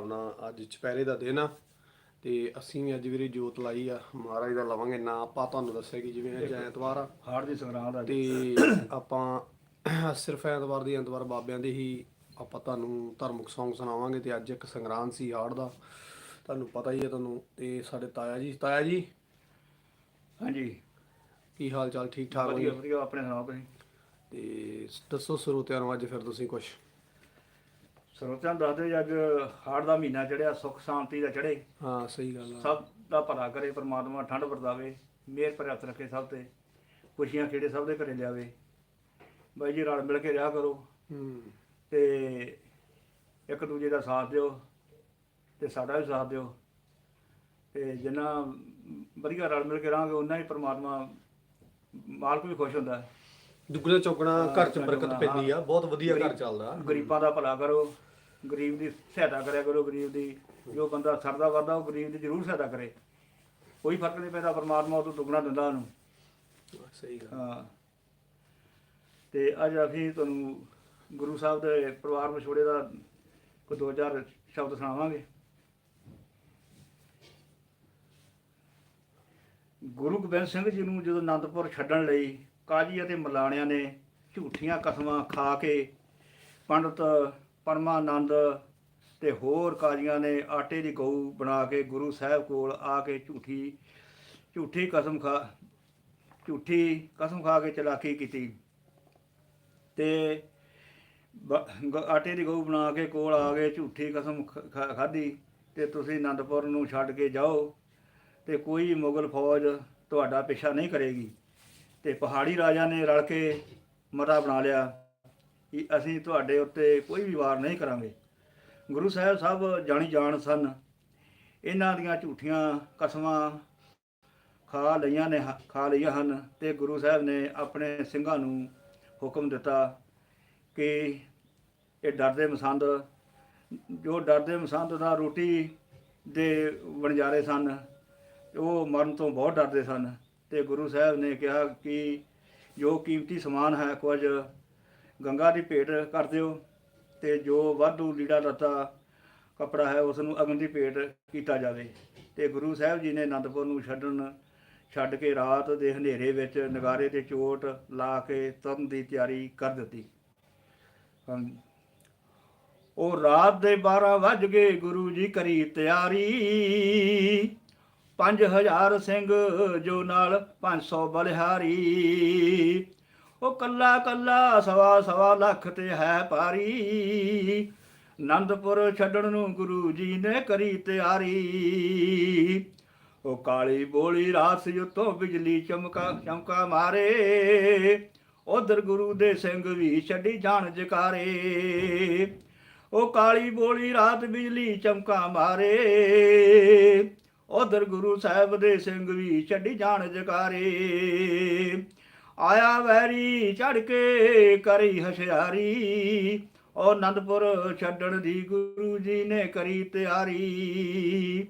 ਹਿਸਾਬ ਨਾਲ ਅੱਜ ਚੁਪਹਿਰੇ ਦਾ ਦਿਨ ਆ ਤੇ ਅਸੀਂ ਵੀ ਅੱਜ ਵੀਰੇ ਜੋਤ ਲਾਈ ਆ ਮਹਾਰਾਜ ਦਾ ਲਵਾਂਗੇ ਨਾ ਆਪਾਂ ਤੁਹਾਨੂੰ ਦੱਸਿਆ ਕਿ ਜਿਵੇਂ ਅੱਜ ਐਤਵਾਰ ਆ। ਹਾੜ ਦੀ ਸੰਗਰਾਂਦ ਆ ਤੇ ਆਪਾਂ ਸਿਰਫ ਐਤਵਾਰ ਦੀ ਐਤਵਾਰ ਬਾਬਿਆਂ ਦੇ ਹੀ ਆਪਾਂ ਤੁਹਾਨੂੰ ਧਾਰਮਿਕ ਸੌਂਗ ਸੁਣਾਵਾਂਗੇ ਤੇ ਅੱਜ ਇੱਕ ਸੰਗਰਾਂਦ ਸੀ ਹਾੜ ਦਾ ਤੁਹਾਨੂੰ ਪਤਾ ਹੀ ਹੈ ਤੁਹਾਨੂੰ ਤੇ ਸਾਡੇ ਤਾਇਆ ਜੀ ਤਾਇਆ ਜੀ? ਹਾਂਜੀ। ਕੀ ਹਾਲ ਚਾਲ ਠੀਕ ਠਾਕ ਵਧੀਆ ਵਧੀਆ ਆਪਣੇ ਸੁਣਾਓ ਤੁਸੀਂ? ਤੇ ਦੱਸੋ ਸਰੋਤਿਆਂ ਨੂੰ ਅੱਜ ਫਿਰ ਤੁਸੀਂ ਕੁਝ ਸਰੋਤਿਆਂ ਨੂੰ ਦੱਸਦੇ ਅੱਜ ਹਾੜ ਦਾ ਮਹੀਨਾ ਚੜਿਆ ਸੁੱਖ ਸ਼ਾਂਤੀ ਦਾ ਚੜੇ ਹਾਂ ਸਹੀ ਗੱਲ ਆ। ਸਭ ਦਾ ਭਲਾ ਕਰੇ ਪ੍ਰਮਾਤਮਾ ਠੰਡ ਵਰਤਾਵੇ ਮਿਹਰ ਹੱਥ ਰੱਖੇ ਸਭ ਤੇ ਖੁਸ਼ੀਆਂ ਖੇੜੇ ਸਭ ਦੇ ਘਰੇ ਲਿਆਵੇ। ਬਾਈ ਜੀ ਰਲ ਮਿਲ ਕੇ ਰਿਹਾ ਕਰੋ। ਹੂੰ। ਤੇ ਇੱਕ ਦੂਜੇ ਦਾ ਸਾਥ ਦਿਓ ਤੇ ਸਾਡਾ ਵੀ ਸਾਥ ਦਿਓ। ਤੇ ਜਿੰਨਾ ਵਧੀਆ ਰਲ ਮਿਲ ਕੇ ਰਹਾਂਗੇ ਉਨਾ ਹੀ ਪ੍ਰਮਾਤਮਾ ਮਾਲਕ ਵੀ ਖੁਸ਼ ਹੁੰਦਾ। ਹੈ ਦੁੱਗਣਾ ਚੌਗਣਾ ਘਰ ਚ ਬਰਕਤ ਪੈਂਦੀ ਆ ਬਹੁਤ ਵਧੀਆ ਘਰ ਚੱਲਦਾ। ਗਰੀਬਾਂ ਦਾ ਭਲਾ ਕਰੋ। ਗਰੀਬ ਦੀ ਸਹਾਇਤਾ ਕਰਿਆ ਕਰੋ ਗਰੀਬ ਦੀ ਜੋ ਬੰਦਾ ਸਰਦਾ ਵਰਦਾ ਉਹ ਗਰੀਬ ਦੀ ਜ਼ਰੂਰ ਸਹਾਇਤਾ ਕਰੇ। ਕੋਈ ਫ਼ਰਕ ਨਹੀਂ ਪੈਂਦਾ ਪਰਮਾਤਮਾ ਉਹ ਤੋਂ ਦੁੱਗਣਾ ਦਿੰਦਾ ਉਹਨੂੰ। ਸਹੀ ਗੱਲ। ਹਾਂ। ਤੇ ਅੱਜ ਅਸੀਂ ਤੁਹਾਨੂੰ ਗੁਰੂ ਸਾਹਿਬ ਦੇ ਪਰਿਵਾਰ ਵਿਛੋੜੇ ਦਾ ਦੋ ਚਾਰ ਸ਼ਬਦ ਸੁਣਾਵਾਂਗੇ। ਗੁਰੂ ਗੋਬਿੰਦ ਸਿੰਘ ਜੀ ਨੂੰ ਜਦੋਂ ਆਨੰਦਪੁਰ ਛੱਡਣ ਲਈ ਕਾਜੀ ਅਤੇ ਮਲਾਣਿਆਂ ਨੇ ਝੂਠੀਆਂ ਕਸਮਾਂ ਖਾ ਕੇ ਪੰਡਤ ਪਰਮਾਨੰਦ ਤੇ ਹੋਰ ਕਾਜੀਆਂ ਨੇ ਆਟੇ ਦੀ ਗਊ ਬਣਾ ਕੇ ਗੁਰੂ ਸਾਹਿਬ ਕੋਲ ਆ ਕੇ ਝੂਠੀ ਝੂਠੀ ਕਸਮ ਖਾ, ਝੂਠੀ ਕਸਮ ਖਾ ਕੇ ਚਲਾਕੀ ਕੀਤੀ। ਤੇ ਬ- ਆਟੇ ਦੀ ਗਊ ਬਣਾ ਕੇ ਕੋਲ ਆ ਗਏ ਝੂਠੀ ਕਸਮ ਖਾਧੀ ਤੇ ਤੁਸੀਂ ਅਨੰਦਪੁਰ ਨੂੰ ਛੱਡ ਕੇ ਜਾਓ ਤੇ ਕੋਈ ਮੁਗਲ ਫੌਜ ਤੁਹਾਡਾ ਪਿੱਛਾ ਨਹੀਂ ਕਰੇਗੀ। ਤੇ ਪਹਾੜੀ ਰਾਜਾ ਨੇ ਰਲ ਕੇ ਮਤਾ ਬਣਾ ਲਿਆ। ਕਿ ਅਸੀਂ ਤੁਹਾਡੇ ਉੱਤੇ ਕੋਈ ਵੀ ਵਾਰ ਨਹੀਂ ਕਰਾਂਗੇ। ਗੁਰੂ ਸਾਹਿਬ ਸਭ ਜਾਣੀ ਜਾਣ ਸਨ। ਇਹਨਾਂ ਦੀਆਂ ਝੂਠੀਆਂ ਕਸਮਾਂ ਖਾ ਲਈਆਂ ਨੇ ਖਾ ਲਈਆਂ ਹਨ ਤੇ ਗੁਰੂ ਸਾਹਿਬ ਨੇ ਆਪਣੇ ਸਿੰਘਾਂ ਨੂੰ ਹੁਕਮ ਦਿੱਤਾ ਕਿ ਇਹ ਡਰਦੇ ਮਸੰਦ, ਜੋ ਡਰਦੇ ਮਸੰਦ ਦਾ ਰੋਟੀ ਦੇ ਵਣਜਾਰੇ ਸਨ, ਉਹ ਮਰਨ ਤੋਂ ਬਹੁਤ ਡਰਦੇ ਸਨ। ਤੇ ਗੁਰੂ ਸਾਹਿਬ ਨੇ ਕਿਹਾ ਕਿ ਜੋ ਕੀਮਤੀ ਸਮਾਨ ਹੈ, ਕੁਝ ਗੰਗਾ ਦੀ ਭੇਟ ਕਰ ਦਿਓ ਤੇ ਜੋ ਵਾਧੂ ਲੀੜਾ ਲੱਤਾ ਕਪੜਾ ਹੈ ਉਸ ਨੂੰ ਅਗਨ ਦੀ ਭੇਟ ਕੀਤਾ ਜਾਵੇ। ਤੇ ਗੁਰੂ ਸਾਹਿਬ ਜੀ ਨੇ ਅਨੰਦਪੁਰ ਨੂੰ ਛੱਡਣ ਛੱਡ ਕੇ ਰਾਤ ਦੇ ਹਨੇਰੇ ਵਿੱਚ ਨਗਾਰੇ ਤੇ ਚੋਟ ਲਾ ਕੇ ਤੁਰਨ ਦੀ ਤਿਆਰੀ ਕਰ ਦਿੱਤੀ। ਹਾਂਜੀ। ਉਹ ਰਾਤ ਦੇ 12 ਵੱਜ ਗਏ ਗੁਰੂ ਜੀ ਕਰੀ ਤਿਆਰੀ। 5000 ਸਿੰਘ ਜੋ ਨਾਲ 500 ਬਲਿਹਾਰੀ। ਉਹ ਕੱਲਾ ਕੱਲਾ ਸਵਾ ਸਵਾ ਲੱਖ ਤੇ ਹੈ ਪਾਰੀ। ਆਨੰਦਪੁਰ ਛੱਡਣ ਨੂੰ ਗੁਰੂ ਜੀ ਨੇ ਕਰੀ ਤਿਆਰੀ। ਉਹ ਕਾਲੀ ਬੋਲੀ ਰਾਤ ਉਤੋਂ ਬਿਜਲੀ ਚਮਕਾ ਚਮਕਾ ਮਾਰੇ। ਉਧਰ ਗੁਰੂ ਦੇ ਸਿੰਘ ਵੀ ਛੱਡੀ ਜਾਣ ਜਕਾਰੇ। ਉਹ ਕਾਲੀ ਬੋਲੀ ਰਾਤ ਬਿਜਲੀ ਚਮਕਾ ਮਾਰੇ। ਉਧਰ ਗੁਰੂ ਸਾਹਿਬ ਦੇ ਸਿੰਘ ਵੀ ਛੱਡੀ ਜਾਣ ਜਕਾਰੇ। ਆਇਆ ਵੈਰੀ ਚੜ ਕੇ ਕਰੀ ਹਸ਼ਿਆਰੀ। ਉਹ ਆਨੰਦਪੁਰ ਛੱਡਣ ਦੀ ਗੁਰੂ ਜੀ ਨੇ ਕਰੀ ਤਿਆਰੀ।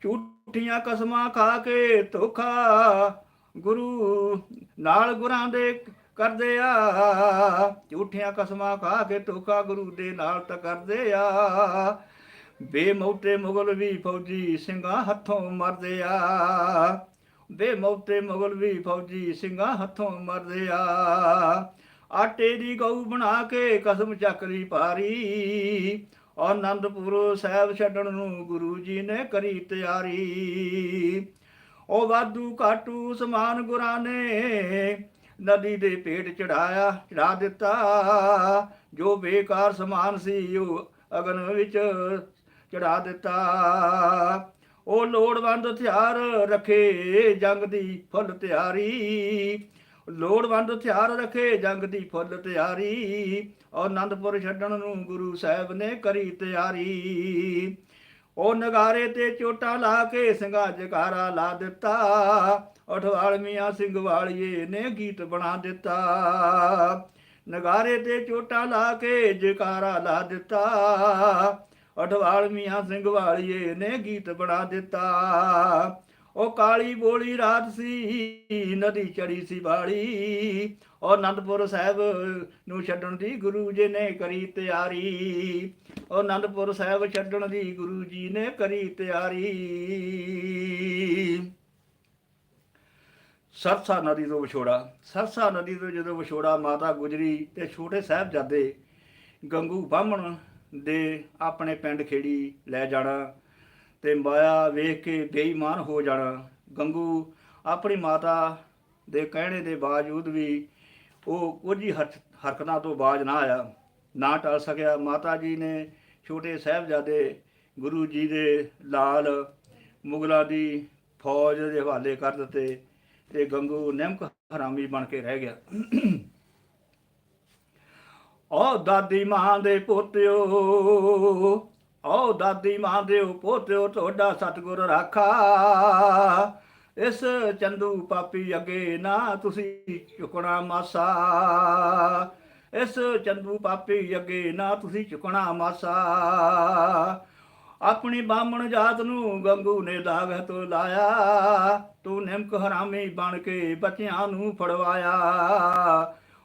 ਝੂਠੀਆਂ ਕਸਮਾਂ ਖਾ ਕੇ ਧੋਖਾ ਗੁਰੂ ਨਾਲ ਗੁਰਾਂ ਦੇ ਕਰਦੇ ਆ। ਝੂਠੀਆਂ ਕਸਮਾਂ ਖਾ ਕੇ ਧੋਖਾ ਗੁਰੂ ਦੇ ਨਾਲ ਤਾਂ ਕਰਦੇ ਆ। ਬੇਮੌਤੇ ਮੁਗਲ ਵੀ ਫੌਜੀ ਸਿੰਘਾਂ ਹੱਥੋਂ ਮਰਦੇ ਆ। ਬੇਮੌਤੇ ਮੁਗਲ ਵੀ ਫੌਜੀ ਸਿੰਘਾਂ ਹੱਥੋਂ ਮਰਦੇ ਆ। ਆਟੇ ਦੀ ਗਊ ਬਣਾ ਕੇ ਕਸਮ ਚੱਕਰੀ ਪਾਰੀ ਆਨੰਦਪੁਰ ਸਾਹਿਬ ਛੱਡਣ ਨੂੰ ਗੁਰੂ ਜੀ ਨੇ ਕਰੀ ਤਿਆਰੀ। ਉਹ ਵਾਧੂ ਕਾਟੂ ਸਮਾਨ ਗੁਰਾਂ ਨੇ ਨਦੀ ਦੇ ਪੇਟ ਚੜਾਇਆ, ਚੜਾ ਦਿੱਤਾ। ਜੋ ਬੇਕਾਰ ਸਮਾਨ ਸੀ ਉਹ ਅਗਨ ਵਿੱਚ ਚੜਾ ਦਿੱਤਾ। ਉਹ ਲੋੜਵੰਦ ਹਥਿਆਰ ਰੱਖੇ ਜੰਗ ਦੀ ਫੁੱਲ ਤਿਆਰੀ। ਲੋੜਵੰਦ ਹਥਿਆਰ ਰੱਖੇ ਜੰਗ ਦੀ ਫੁੱਲ ਤਿਆਰੀ। ਔਰ ਆਨੰਦਪੁਰ ਛੱਡਣ ਨੂੰ ਗੁਰੂ ਸਾਹਿਬ ਨੇ ਕਰੀ ਤਿਆਰੀ। ਉਹ ਨਗਾਰੇ ਤੇ ਚੋਟਾਂ ਲਾ ਕੇ ਸਿੰਘਾਂ ਜਕਾਰਾ ਲਾ ਦਿੱਤਾ। ਅਠਵਾਲ ਮੀਆਂ ਸਿੰਘ ਵਾਲੀਏ ਨੇ ਗੀਤ ਬਣਾ ਦਿੱਤਾ। ਨਗਾਰੇ ਤੇ ਚੋਟਾਂ ਲਾ ਕੇ ਜਕਾਰਾ ਲਾ ਦਿੱਤਾ। ਅਠਵਾਲ ਮੀਆਂ ਸਿੰਘ ਵਾਲੀਏ ਨੇ ਗੀਤ ਬਣਾ ਦਿੱਤਾ। ਉਹ ਕਾਲੀ ਬੋਲੀ ਰਾਤ ਸੀ, ਨਦੀ ਚੜੀ ਸੀ ਬਾੜੀ ਔਰ ਅਨੰਦਪੁਰ ਸਾਹਿਬ ਨੂੰ ਛੱਡਣ ਦੀ ਗੁਰੂ ਜੀ ਨੇ ਕਰੀ ਤਿਆਰੀ। ਔਰ ਅਨੰਦਪੁਰ ਸਾਹਿਬ ਛੱਡਣ ਦੀ ਗੁਰੂ ਜੀ ਨੇ ਕਰੀ ਤਿਆਰੀ। ਸਰਸਾ ਨਦੀ ਤੋਂ ਵਿਛੋੜਾ, ਸਰਸਾ ਨਦੀ ਤੋਂ ਜਦੋਂ ਵਿਛੋੜਾ ਮਾਤਾ ਗੁਜਰੀ ਤੇ ਛੋਟੇ ਸਾਹਿਬਜ਼ਾਦੇ ਗੰਗੂ ਬਾਹਮਣ ਦੇ ਆਪਣੇ ਪਿੰਡ ਖੇੜੀ ਲੈ ਜਾਣਾ ਤੇ ਮਾਇਆ ਵੇਖ ਕੇ ਬੇਈਮਾਨ ਹੋ ਜਾਣਾ। ਗੰਗੂ ਆਪਣੀ ਮਾਤਾ ਦੇ ਕਹਿਣੇ ਦੇ ਬਾਵਜੂਦ ਵੀ ਉਹ ਕੁਝ ਹੀ ਹਰਕ- ਹਰਕਤਾਂ ਤੋਂ ਬਾਜ ਨਾ ਆਇਆ, ਨਾ ਟਲ ਸਕਿਆ। ਮਾਤਾ ਜੀ ਨੇ ਛੋਟੇ ਸਾਹਿਬਜ਼ਾਦੇ ਗੁਰੂ ਜੀ ਦੇ ਲਾਲ ਮੁਗਲਾਂ ਦੀ ਫੌਜ ਦੇ ਹਵਾਲੇ ਕਰ ਦਿੱਤੇ ਤੇ ਗੰਗੂ ਨਿਮਕ ਹਰਾਮੀ ਬਣ ਕੇ ਰਹਿ ਗਿਆ। ਓ ਦਾਦੀ ਮਾਂ ਦੇ ਪੋਤਿਓ, ਓ ਦਾਦੀ ਮਾਂ ਦੇ ਪੋਤਿਓ, ਤੁਹਾਡਾ ਸਤਿਗੁਰ ਰਾਖਾ। ਇਸ ਚੰਦੂ ਪਾਪੀ ਅੱਗੇ ਨਾ ਤੁਸੀਂ ਝੁਕਣਾ ਮਾਸਾ। ਇਸ ਚੰਦੂ ਪਾਪੀ ਅੱਗੇ ਨਾ ਤੁਸੀਂ ਝੁਕਣਾ ਮਾਸਾ। ਆਪਣੀ ਬਾਹਮਣ ਜਾਤ ਨੂੰ ਗੰਗੂ ਨੇ ਦਾਗ ਤੋਂ ਲਾਇਆ। ਤੂੰ ਨਿਮਕ ਹਰਾਮੀ ਬਣ ਕੇ ਬੱਚਿਆਂ ਨੂੰ ਫੜਵਾਇਆ।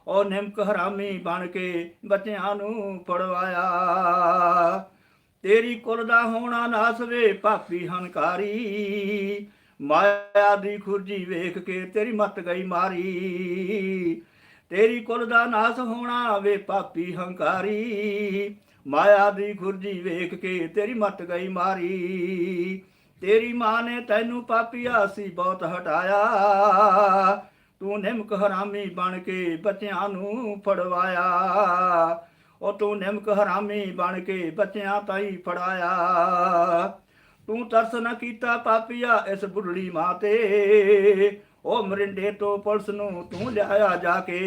ਉਹ ਨਿਮਕ ਹਰਾਮੀ ਬਣ ਕੇ ਬੱਚਿਆਂ ਨੂੰ ਫੜਵਾਇਆ। ਤੇਰੀ ਕੁਲ ਦਾ ਹੋਣਾ ਨਾਸ ਵੇ ਪਾਪੀ ਹੰਕਾਰੀ। ਮਾਇਆ ਦੀ ਖੁਰਜੀ ਵੇਖ ਕੇ ਤੇਰੀ ਮੱਤ ਗਈ ਮਾਰੀ। ਤੇਰੀ ਕੁਲ ਦਾ ਨਾਸ ਹੋਣਾ ਵੇ ਪਾਪੀ ਹੰਕਾਰੀ। ਮਾਇਆ ਦੀ ਖੁਰਜੀ ਵੇਖ ਕੇ ਤੇਰੀ ਮੱਤ ਗਈ ਮਾਰੀ। ਤੇਰੀ ਮਾਂ ਨੇ ਤੈਨੂੰ ਪਾਪੀਆ ਸੀ ਬਹੁਤ ਹਟਾਇਆ। ਤੂੰ ਨਿਮਕ ਹਰਾਮੀ ਬਣ ਕੇ ਬੱਚਿਆਂ ਨੂੰ ਫੜਵਾਇਆ। ਉਹ ਤੂੰ ਨਿਮਕ ਹਰਾਮੀ ਬਣ ਕੇ ਬੱਚਿਆਂ ਤਾਈ ਫੜਾਇਆ। ਤੂੰ ਤਰਸ ਨਾ ਕੀਤਾ ਪਾਪੀਆ ਇਸ ਬੁੱਢੜੀ ਮਾਂ ਤੇ। ਉਹ ਮਰਿੰਡੇ ਤੋਂ ਪੁਲਿਸ ਨੂੰ ਤੂੰ ਲਿਆਇਆ ਜਾ ਕੇ।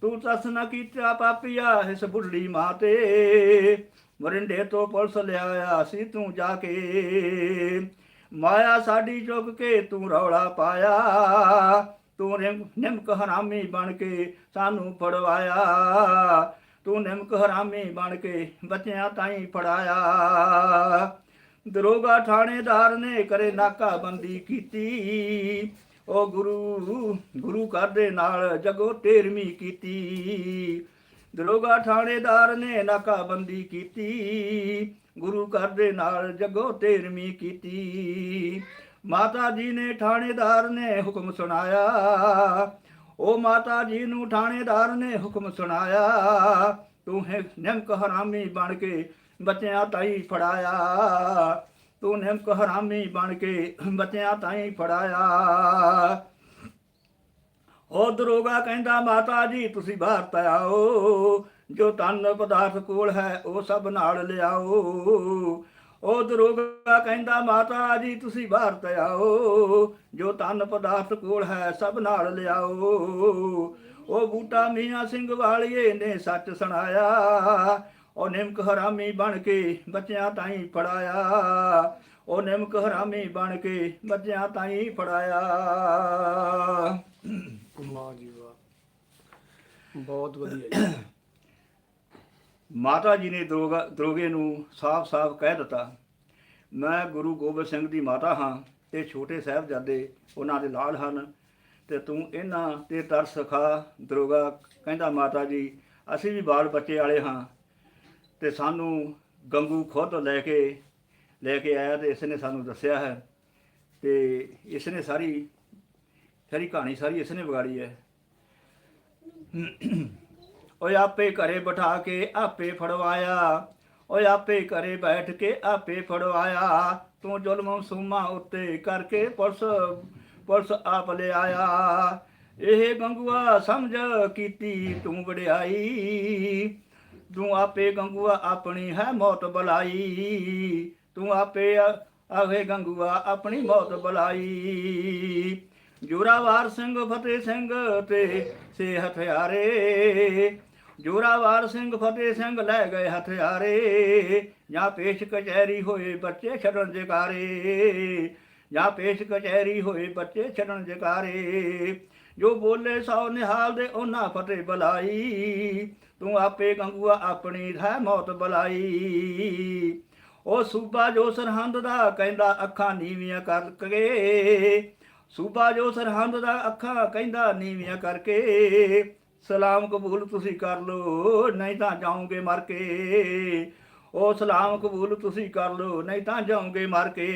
ਤੂੰ ਤਰਸ ਨਾ ਕੀਤਾ ਪਾਪੀਆ ਇਸ ਬੁੱਢੜੀ ਮਾਂ ਤੇ। ਮਰਿੰਡੇ ਤੋਂ ਪੁਲਿਸ ਲਿਆਇਆ ਸੀ ਤੂੰ ਜਾ ਕੇ। ਮਾਇਆ ਸਾਡੀ ਚੁੱਕ ਕੇ ਤੂੰ ਰੌਲਾ ਪਾਇਆ। ਤੂੰ ਨਿਮਕ ਹਰਾਮੀ ਬਣ ਕੇ ਸਾਨੂੰ ਫੜਵਾਇਆ। ਤੂੰ ਨਿਮਕ ਹਰਾਮੀ ਬਣ ਕੇ ਬੱਚਿਆਂ ਤਾਈਂ ਫੜਾਇਆ। ਦਰੋਗਾ ਥਾਣੇਦਾਰ ਨੇ ਕਰੇ ਨਾਕਾਬੰਦੀ ਕੀਤੀ। ਉਹ ਗੁਰੂ ਗੁਰੂ ਘਰ ਦੇ ਨਾਲ ਜਗੋ ਤੇਰਵੀਂ ਕੀਤੀ। ਦਰੋਗਾ ਥਾਣੇਦਾਰ ਨੇ ਨਾਕਾਬੰਦੀ ਕੀਤੀ। ਗੁਰੂ ਘਰ ਦੇ ਨਾਲ ਜਗੋ ਤੇਰਵੀਂ ਕੀਤੀ। ਮਾਤਾ ਜੀ ਨੇ ਥਾਣੇਦਾਰ ਨੇ ਹੁਕਮ ਸੁਣਾਇਆ। ਉਹ ਮਾਤਾ ਜੀ ਨੂੰ ਥਾਣੇਦਾਰ ਨੇ ਹੁਕਮ ਸੁਣਾਇਆ। ਤੂੰ ਹੈ ਨਿਮਕ ਹਰਾਮੀ ਬਣ ਕੇ ਬੱਚਿਆਂ ਤਾਈ ਫੜਾਇਆ। ਤੂੰ ਨਿਮਕ ਹਰਾਮੀ ਬਣ ਕੇ ਬੱਚਿਆਂ ਤਾਈ ਫੜਾਇਆ। ਉਹ ਦਰੋਗਾ ਕਹਿੰਦਾ, ਮਾਤਾ ਜੀ, ਤੁਸੀਂ ਬਾਹਰ ਤ ਜੋ ਤਨ ਪਦਾਰਥ ਕੋਲ ਹੈ, ਉਹ ਸਭ ਨਾਲ ਲਿਆਓ। ਉਹ ਦਰੋਗਾ ਕਹਿੰਦਾ, ਮਾਤਾ ਜੀ, ਤੁਸੀਂ ਬਾਹਰ ਤੇ ਆਓ। ਜੋ ਤਨ ਪਦਾਰਥ ਕੋਲ ਹੈ, ਸਭ ਨਾਲ ਲਿਆਓ। ਉਹ ਬੂਟਾ ਮੀਆਂ ਸਿੰਘ ਵਾਲੀਏ ਨੇ ਸੱਚ ਸੁਣਾਇਆ। ਉਹ ਨਿਮਕ ਹਰਾਮੀ ਬਣ ਕੇ ਬੱਚਿਆਂ ਤਾਈਂ ਫੜਾਇਆ। ਉਹ ਨਿਮਕ ਹਰਾਮੀ ਬਣ ਕੇ ਬੱਚਿਆਂ ਤਾਈਂ ਫੜਾਇਆ। ਵਾਹ ਜੀ ਵਾਹ। ਬਹੁਤ ਵਧੀਆ ਮਾਤਾ ਜੀ ਨੇ ਦਰੋਗਾ ਦਰੋਗੇ ਨੂੰ ਸਾਫ਼-ਸਾਫ਼ ਕਹਿ ਦਿੱਤਾ, ਮੈਂ ਗੁਰੂ ਗੋਬਿੰਦ ਸਿੰਘ ਦੀ ਮਾਤਾ ਹਾਂ ਤੇ ਛੋਟੇ ਸਾਹਿਬਜ਼ਾਦੇ ਉਹਨਾਂ ਦੇ ਲਾਲ ਹਨ ਤੇ ਤੂੰ ਇਹਨਾਂ ਤੇ ਤਰਸ ਖਾ ਦਰੋਗਾ। ਕਹਿੰਦਾ ਮਾਤਾ ਜੀ, ਅਸੀਂ ਵੀ ਬਾਲ ਬੱਚੇ ਵਾਲੇ ਹਾਂ ਤੇ ਸਾਨੂੰ ਗੰਗੂ ਖੁਦ ਲੈ ਕੇ ਲੈ ਕੇ ਆਇਆ ਤੇ ਇਸ ਨੇ ਸਾਨੂੰ ਦੱਸਿਆ ਹੈ ਤੇ ਇਸ ਨੇ ਸਾਰੀ ਸਾਰੀ ਕਹਾਣੀ ਸਾਰੀ ਇਸ ਨੇ ਵਿਗਾੜੀ ਹੈ। ਓਏ ਆਪੇ ਘਰੇ ਬਿਠਾ ਕੇ ਆਪੇ ਫੜਵਾਇਆ। ਓਏ ਆਪੇ ਘਰੇ ਬੈਠ ਕੇ ਆਪੇ ਫੜਵਾਇਆ। ਤੂੰ ਜ਼ੁਲਮ ਸੂਮਾ ਉੱਤੇ ਕਰਕੇ ਪੁਲਿਸ ਪੁਲਿਸ ਆਪ ਲਿਆਇਆ। ਇਹ ਗੰਗੂਆ ਸਮਝ ਕੀਤੀ ਤੂੰ ਵਡਿਆਈ। ਤੂੰ ਆਪੇ ਗੰਗੂਆ ਆਪਣੀ ਹੈ ਮੌਤ ਬੁਲਾਈ। ਤੂੰ ਆਪੇ ਆਵੇ ਗੰਗੂਆ ਆਪਣੀ ਮੌਤ ਬੁਲਾਈ। ਜੋਰਾਵਾਰ ਸਿੰਘ, ਫਤਿਹ ਸਿੰਘ ਤੇ ਸੇ ਹਥਿਆਰੇ ਜੋਰਾਵਾਰ ਸਿੰਘ ਫਤਿਹ ਸਿੰਘ ਲੈ ਗਏ ਹਥਿਆਰੇ ਜਾਂ ਪੇਸ਼ ਕਚਹਿਰੀ ਹੋਏ ਬੱਚੇ ਛੱਡਣ ਜਕਾਰੇ, ਜਾਂ ਪੇਸ਼ ਕਚਹਿਰੀ ਹੋਏ ਬੱਚੇ ਛੱਡਣ ਜਕਾਰੇ। ਜੋ ਬੋਲੇ ਸੌ ਨਿਹਾਲ ਦੇ ਉਹਨਾਂ ਫਤਿਹ ਬੁਲਾਈ, ਤੂੰ ਆਪੇ ਗੰਗੂਆ ਆਪਣੀ ਹੈ ਮੌਤ ਬੁਲਾਈ। ਉਹ ਸੂਬਾ ਜੋ ਸਰਹੰਦ ਦਾ ਕਹਿੰਦਾ ਅੱਖਾਂ ਨੀਵੀਆਂ ਕਰਕੇ, ਸੂਬਾ ਜੋ ਸਰਹੰਦ ਦਾ ਅੱਖਾਂ ਕਹਿੰਦਾ ਨੀਵੀਆਂ ਕਰਕੇ ਸਲਾਮ ਕਬੂਲ ਤੁਸੀਂ ਕਰ ਲੋ ਨਹੀਂ ਤਾਂ ਜਾਓਗੇ ਮਰ ਕੇ। ਉਹ ਸਲਾਮ ਕਬੂਲ ਤੁਸੀਂ ਕਰ ਲੋ ਨਹੀਂ ਤਾਂ ਜਾਓਗੇ ਮਰ ਕੇ।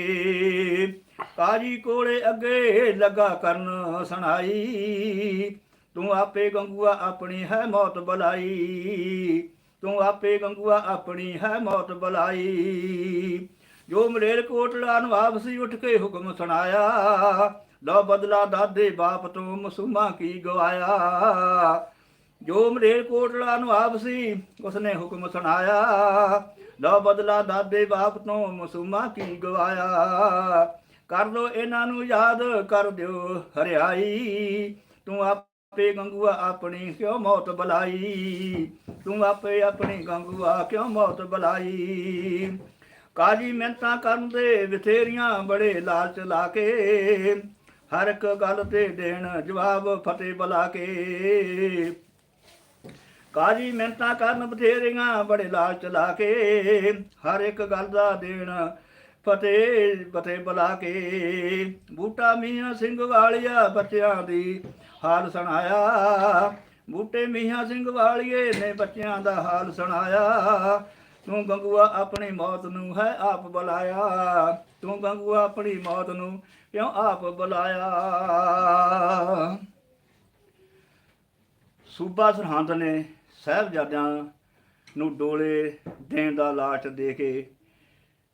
ਕਾਜੀ ਕੋਲੇ ਅੱਗੇ ਲੱਗਾ ਕਰਨ ਸੁਣਾਈ, ਤੂੰ ਆਪੇ ਗੰਗੂਆ ਆਪਣੀ ਹੈ ਮੌਤ ਬੁਲਾਈ। ਤੂੰ ਆਪੇ ਗੰਗੂਆ ਆਪਣੀ ਹੈ ਮੌਤ ਬੁਲਾਈ। ਜੋ ਮਲੇਰ ਕੋਟਲਾ ਨਵਾਬ ਸੀ ਉੱਠ ਕੇ ਹੁਕਮ ਸੁਣਾਇਆ, ਲਓ ਬਦਲਾ ਦਾਦੇ ਬਾਪ ਤੋਂ ਮਸੂਮਾ ਕੀ ਗਵਾਇਆ। ਜੋ ਮਲੇਰਕੋਟਲਾ ਨੂੰ ਨਵਾਬ ਸੀ ਉਸਨੇ ਹੁਕਮ ਸੁਣਾਇਆ। ਲਓ ਬਦਲਾ ਦਾਦੇ ਬਾਪ ਤੋਂ ਮਸੂਮਾ ਕੀ ਗਵਾਇਆ। ਕਰ ਲੋ ਇਹਨਾਂ ਨੂੰ ਯਾਦ, ਕਰ ਦਿਓ ਹਰਿਆਈ। ਤੂੰ ਆਪੇ ਗੰਗੂਆ ਆਪਣੀ ਕਿਉਂ ਮੌਤ ਬੁਲਾਈ? ਤੂੰ ਆਪੇ ਆਪਣੀ ਗੰਗੂਆ ਕਿਉਂ ਮੌਤ ਬੁਲਾਈ? ਕਾਜੀ ਮਿਹਨਤਾਂ ਕਰਨ ਦੇ ਬਥੇਰੀਆਂ ਬੜੇ ਲਾਲਚ ਲਾ ਕੇ, ਹਰ ਇੱਕ ਗੱਲ ਤੇ ਦੇਣ ਜਵਾਬ ਫਤਿਹ ਬੁਲਾ ਕੇ। ਕਾਜੀ ਮਿਹਨਤਾਂ ਕਰਨ ਬਥੇਰੀਆਂ, ਬੜੇ ਲਾਲਚ ਲਾ ਕੇ ਹਰ ਇੱਕ ਗੱਲ ਦਾ ਦੇਣ ਫਤਿਹ ਫਤਿਹ ਬੁਲਾ ਕੇ ਬੂਟਾ ਮੀਆਂ ਸਿੰਘ ਵਾਲਿਆ ਬੱਚਿਆਂ ਦੀ ਹਾਲ ਸੁਣਾਇਆ। ਬੂਟੇ ਮੀਆਂ ਸਿੰਘ ਵਾਲੀਏ ਨੇ ਬੱਚਿਆਂ ਦਾ ਹਾਲ ਸੁਣਾਇਆ। ਤੂੰ ਗੰਗੂਆ ਆਪਣੀ ਮੌਤ ਨੂੰ ਹੈ ਆਪ ਬੁਲਾਇਆ। ਤੂੰ ਗੰਗੂਆ ਆਪਣੀ ਮੌਤ ਨੂੰ ਕਿਉਂ ਆਪ ਬੁਲਾਇਆ? ਸੂਬਾ ਸਰਹੰਦ ਨੇ ਸਾਹਿਬਜ਼ਾਦਿਆਂ ਨੂੰ ਡੋਲੇ ਦੇਣ ਦਾ ਲਾਟ ਦੇ ਕੇ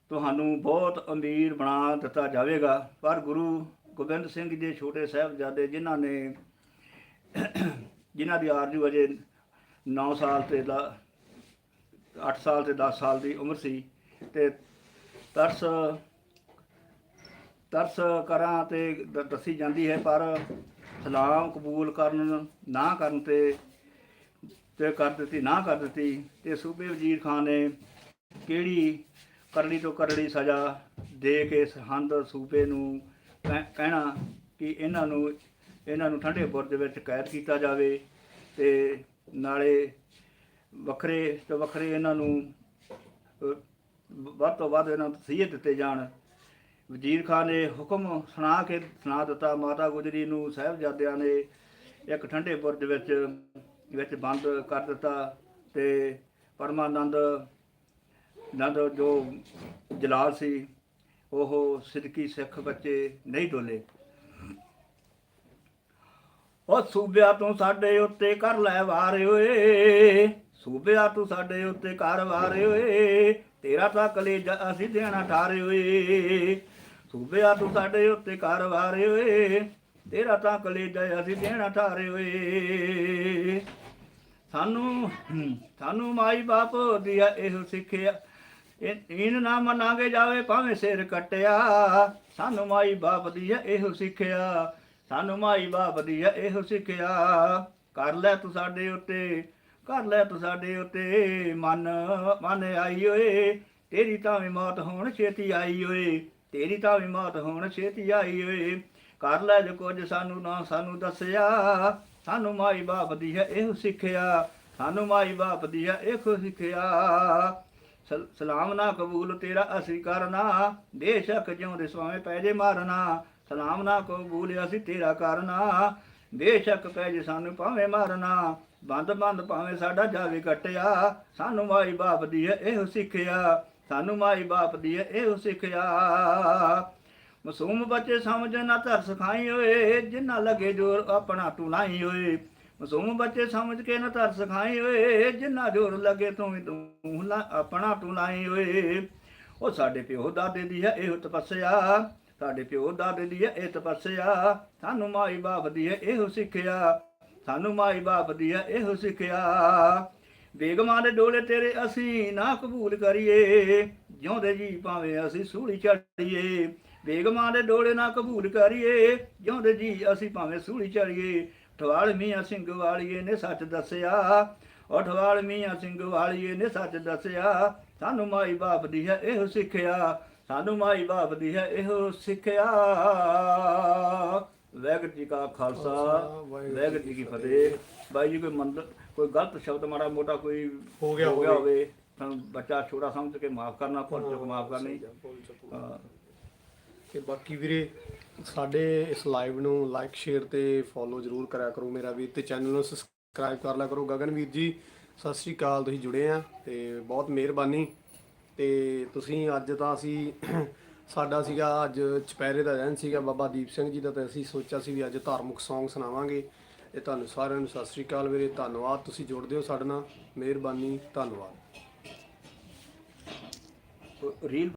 ਤੁਹਾਨੂੰ ਬਹੁਤ ਅਮੀਰ ਬਣਾ ਦਿੱਤਾ ਜਾਵੇਗਾ। ਪਰ ਗੁਰੂ ਗੋਬਿੰਦ ਸਿੰਘ ਜੀ ਦੇ ਛੋਟੇ ਸਾਹਿਬਜ਼ਾਦੇ ਜਿਨ੍ਹਾਂ ਨੇ ਜਿਨ੍ਹਾਂ ਦੀ ਆਰਜੂ ਅਜੇ 9 ਸਾਲ ਤੇ ਦਾ 8 ਸਾਲ ਤੇ 10 ਸਾਲ ਦੀ ਉਮਰ ਸੀ ਤੇ ਤਰਸ ਤਰਸ ਕਰਾਂ ਤੇ ਦ- ਦੱਸੀ ਜਾਂਦੀ ਹੈ, ਪਰ ਸਲਾਮ ਕਬੂਲ ਕਰਨ ਨਾ ਕਰਨ ਤੇ ਤੇ ਕਰ ਦਿੱਤੀ, ਨਾ ਕਰ ਦਿੱਤੀ, ਤੇ ਸੂਬੇ ਵਜ਼ੀਰ ਖਾਨ ਨੇ ਕਿਹੜੀ ਕਰੜੀ ਤੋਂ ਕਰੜੀ ਸਜ਼ਾ ਦੇ ਕੇ ਸਰਹੰਦ ਸੂਬੇ ਨੂੰ ਕਹਿ- ਕਹਿਣਾ ਕਿ ਇਹਨਾਂ ਨੂੰ ਇਹਨਾਂ ਨੂੰ ਠੰਡੇ ਬੁਰਜ ਵਿੱਚ ਕੈਦ ਕੀਤਾ ਜਾਵੇ ਤੇ ਨਾਲੇ ਵੱਖਰੇ ਤੋਂ ਵੱਖਰੇ ਇਹਨਾਂ ਨੂੰ ਵੱਧ ਤੋਂ ਵੱਧ ਇਹਨਾਂ ਨੂੰ ਤਸੀਹੇ ਦਿੱਤੇ ਜਾਣ। ਵਜ਼ੀਰ ਖਾਨ ਨੇ ਹੁਕਮ ਸੁਣਾ ਕੇ, ਸੁਣਾ ਦਿੱਤਾ, ਮਾਤਾ ਗੁਜਰੀ ਨੂੰ ਸਾਹਿਬਜ਼ਾਦਿਆਂ ਨੇ ਇੱਕ ਠੰਡੇ ਬੁਰਜ ਵਿੱਚ ਵਿੱਚ ਬੰਦ ਕਰ ਦਿੱਤਾ ਤੇ ਪਰਮਾਨੰਦ ਨੰਦ ਜੋ ਜਲਾਲ ਸੀ, ਉਹ ਸਿੱਧਕੀ ਸਿੱਖ ਬੱਚੇ ਨਹੀਂ ਡੋਲੇ। ਉਹ ਸੂਬਿਆ ਤੂੰ ਸਾਡੇ ਉੱਤੇ ਕਰ ਲੈ ਵਾਰ ਓਏ, ਸੂਬਿਆ ਤੂੰ ਸਾਡੇ ਉੱਤੇ ਕਰ ਵਾਰ ਓਏ, ਤੇਰਾ ਤਾਂ ਕਲੇਜਾ ਅਸੀਂ ਦੇਣਾ ਠਾਰੇ ਓਏ। ਸੂਬਿਆ ਤੂੰ ਸਾਡੇ ਉੱਤੇ ਕਰ ਵਾਰ ਓਏ ਤੇਰਾ ਤਾਂ ਕਲੇਜਾ ਅਸੀਂ ਦੇਣਾ ਠਾਰੇ ਹੋਏ ਸਾਨੂੰ ਸਾਨੂੰ ਮਾਈ ਬਾਪ ਦੀ ਇਹੋ ਸਿੱਖਿਆ। ਇਹ- ਇਨ ਨਾ ਮੰਨਾਂਗੇ ਜਾਵੇ ਭਾਵੇਂ ਸਿਰ ਕੱਟਿਆ। ਸਾਨੂੰ ਮਾਈ ਬਾਪ ਦੀ ਇਹੋ ਸਿੱਖਿਆ। ਸਾਨੂੰ ਮਾਈ ਬਾਪ ਦੀ ਇਹੋ ਸਿੱਖਿਆ। ਕਰ ਲੈ ਤੂੰ ਸਾਡੇ ਉੱਤੇ, ਕਰ ਲੈ ਤੂੰ ਸਾਡੇ ਉੱਤੇ। ਮਨ ਮਨ ਆਈ ਓਏ, ਤੇਰੀ ਤਾਂ ਵੀ ਮੌਤ ਹੋਣ, ਛੇਤੀ ਆਈ ਓਏ। ਤੇਰੀ ਤਾਂ ਵੀ ਮੌਤ ਹੋਣ, ਛੇਤੀ ਆਈ ਓਏ। ਕਰ ਲੈ ਜੇ ਕੁਝ ਸਾਨੂੰ ਨਾ ਸਾਨੂੰ ਦੱਸਿਆ। ਸਾਨੂੰ ਮਾਈ ਬਾਪ ਦੀ ਹੈ ਇਹੋ ਸਿੱਖਿਆ। ਸਾਨੂੰ ਮਾਈ ਬਾਪ ਦੀ ਹੈ ਇਹੋ ਸਿੱਖਿਆ। ਸਲ- ਸਲਾਮ ਨਾ ਕਬੂਲ ਤੇਰਾ ਅਸੀਂ ਕਰਨਾ। ਬੇਸ਼ੱਕ ਜਿਉਂਦੇ ਸਵਾਵੇਂ ਪੈ ਜੇ ਮਾਰਨਾ। ਸਲਾਮ ਨਾ ਕਬੂਲ ਅਸੀਂ ਤੇਰਾ ਕਰਨਾ। ਬੇਸ਼ੱਕ ਪੈ ਜੇ ਸਾਨੂੰ ਭਾਵੇਂ ਮਾਰਨਾ। ਬੰਦ ਬੰਦ ਭਾਵੇਂ ਸਾਡਾ ਜਾਵੇ ਕਟਿਆ। ਸਾਨੂੰ ਮਾਈ ਬਾਪ ਦੀ ਹੈ ਇਹੋ ਸਿੱਖਿਆ। ਸਾਨੂੰ ਮਾਈ ਬਾਪ ਦੀ ਹੈ ਇਹੋ ਸਿੱਖਿਆ। ਮਾਸੂਮ ਬੱਚੇ ਸਮਝ ਨਾ ਧਰ ਖਾਈ ਓਏ, ਜਿੰਨਾ ਲਗੇ ਜੋਰ ਆਪਣਾ ਟੁਨਾਈ ਓਏ। ਮਾਸੂਮ ਬੱਚੇ ਸਮਝ ਕੇ ਨਾ ਧਰ ਖਾਈ ਓਏ, ਜਿੰਨਾ ਜੋਰ ਲਗੇ ਤੂੰ ਵੀ ਤੂੰ ਲਾ ਆਪਣਾ ਟੁਨਾਈ ਓਏ। ਉਹ ਸਾਡੇ ਪਿਓ ਦਾਦੇ ਦੀ ਹੈ, ਇਹੋ ਤਪੱਸਿਆ। ਸਾਡੇ ਪਿਓ ਦਾਦੇ ਦੀ ਹੈ, ਇਹ ਤਪੱਸਿਆ। ਸਾਨੂੰ ਮਾਈ ਬਾਪ ਦੀ ਹੈ, ਇਹੋ ਸਿੱਖਿਆ। ਸਾਨੂੰ ਮਾਈ ਬਾਪ ਦੀ ਹੈ, ਇਹੋ ਸਿੱਖਿਆ। ਬੇਗਮਾਂ ਦੇ ਡੋਲੇ ਤੇਰੇ, ਅਸੀਂ ਨਾ ਕਬੂਲ ਕਰੀਏ। ਜਿਉਂਦੇ ਜੀ ਭਾਵੇਂ ਅਸੀਂ ਸੂਲੀ ਚੜੀਏ। ਬੇਗਮਾਂ ਦੇ ਡੋਲੇ ਨਾ ਕਬੂਲ ਕਰੀਏ ਜਿਉਂਦੇ ਜੀ ਅਸੀਂ ਭਾਵੇਂ ਸੂਲੀ ਚੜੀਏ। ਠਵਾਲ ਮੀਆਂ ਸਿੰਘ ਵਾਲੀਏ ਨੇ ਸੱਚ ਦੱਸਿਆ ਉਹ ਠਵਾਲ ਮੀਆਂ ਸਿੰਘ ਵਾਲੀਏ ਨੇ ਸੱਚ ਦੱਸਿਆ। ਸਾਨੂੰ ਮਾਈ ਬਾਪ ਦੀ ਹੈ ਇਹੋ ਸਿੱਖਿਆ ਸਾਨੂੰ ਮਾਈ ਬਾਪ ਦੀ ਹੈ ਇਹੋ ਸਿੱਖਿਆ। ਵਾਹਿਗੁਰੂ ਜੀ ਕਾ ਖਾਲਸਾ ਵਾਹਿਗੁਰੂ ਜੀ ਕੀ ਫਤਿਹ। ਬਾਈ ਜੀ ਕੋਈ ਮੰਦ ਕੋਈ ਗਲਤ ਸ਼ਬਦ ਮਾੜਾ ਮੋਟਾ ਕੋਈ ਹੋ ਗਿਆ ਹੋਵੇ। ਤਾਂ ਬੱਚਾ ਛੋਟਾ ਸਮਝ ਕੇ ਮਾਫ ਕਰਨਾ ਭੁੱਲ ਚੁੱਕ ਮਾਫ ਕਰਨੀ। ਤੇ ਬਾਕੀ ਵੀਰੇ, ਸਾਡੇ ਇਸ ਲਾਈਵ ਨੂੰ ਲਾਈਕ ਸ਼ੇਅਰ ਤੇ ਫੋਲੋ ਜਰੂਰ ਕਰਿਆ ਕਰੋ ਮੇਰਾ ਵੀਰ ਤੇ ਚੈਨਲ ਨੂੰ ਸਬਸਕ੍ਰਾਈਬ ਕਰ ਲਿਆ ਕਰੋ। ਗਗਨਵੀਰ ਜੀ, ਸਤਿ ਸ੍ਰੀ ਅਕਾਲ, ਤੁਸੀਂ ਜੁੜੇ ਆ ਤੇ ਬਹੁਤ ਮਿਹਰਬਾਨੀ। ਤੇ ਤੁਸੀਂ ਅੱਜ ਤਾਂ ਅਸੀਂ ਸਾਡਾ ਸੀਗਾ ਅੱਜ ਚੁਪਹਿਰੇ ਦਾ ਰਹਿਣ ਸੀਗਾ, ਬਾਬਾ ਦੀਪ ਸਿੰਘ ਜੀ ਦਾ ਤੇ ਅਸੀਂ ਸੋਚਿਆ ਸੀ ਵੀ ਅੱਜ ਧਾਰਮਿਕ Song ਸੁਣਾਵਾਂਗੇ। ਤੇ ਤੁਹਾਨੂੰ ਸਾਰਿਆਂ ਨੂੰ ਸਤਿ ਸ੍ਰੀ ਅਕਾਲ ਵੀਰੇ, ਧੰਨਵਾਦ, ਤੁਸੀਂ ਜੁੜਦੇ ਹੋ ਸਾਡੇ ਨਾਲ। ਮਿਹਰਬਾਨੀ, ਧੰਨਵਾਦ। ਰੀਲ